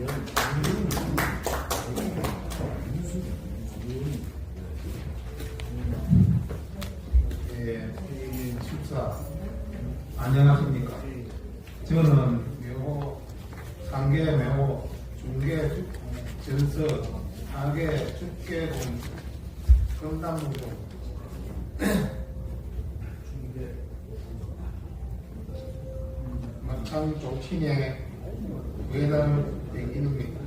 예, 이 축사 안녕하십니까? 저는 매호 상계 매호 중계 전서 하계 축계공 건담무종 막창 조친의 외담 백인입니다.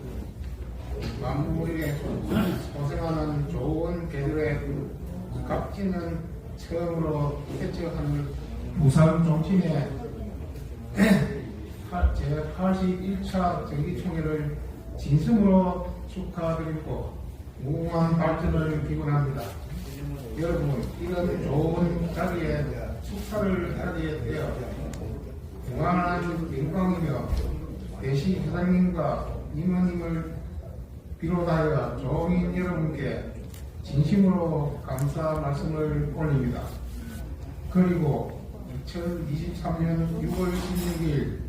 만물에 고생하는 좋은 계절에 값지는 처음으로 개최하는 부산 정치의 제81차 정기총회를 진심으로 축하드리고 무궁한 발전을 기원합니다. 여러분 이런 좋은 자리에 축사를 하게 되어 무한한 영광이며 대시 회장님과 임원님을 비롯하여 조민 여러분께 진심으로 감사 말씀을 올립니다. 그리고 2023년 6월 16일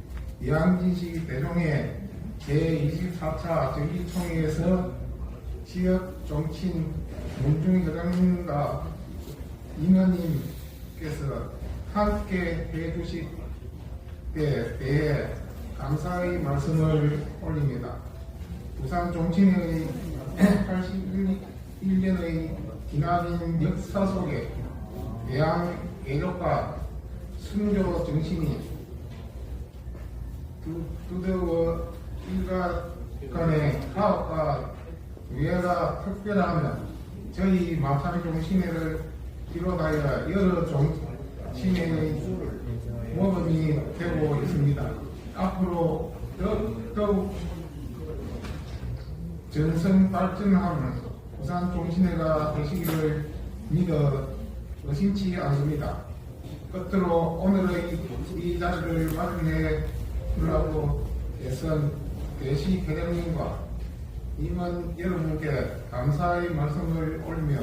이항진시 대종회 제24차 정기총회에서 지역 정치인 문중희 회장님과 임원님께서 함께 해주실 때 대해 감사의 말씀을 올립니다. 부산 정치인의 81년의 기나긴 역사 속에 대한 애력과 순조 정신이 두- 두더워 일가 간의 화합과 위해가 특별하면 저희 마산 정신회를 비롯하여 여러 정치인의 모범이 되고 있습니다. 앞으로 더욱, 전선 발전하는 부산 종신회가 되시기를 믿어 의심치 않습니다. 끝으로 오늘의 이 자리를 마련해 주려고 애선 대시 회장님과 임원 여러분께 감사의 말씀을 올리며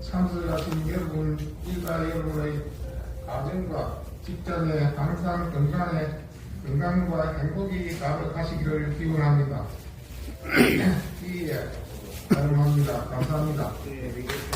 참석하신 여러분 일가 여러분의 가정과 직장에 항상 건강에 건강과 행복이 가득하시기를 기원합니다. 이에. 감사합니다. 예, 알겠습니다.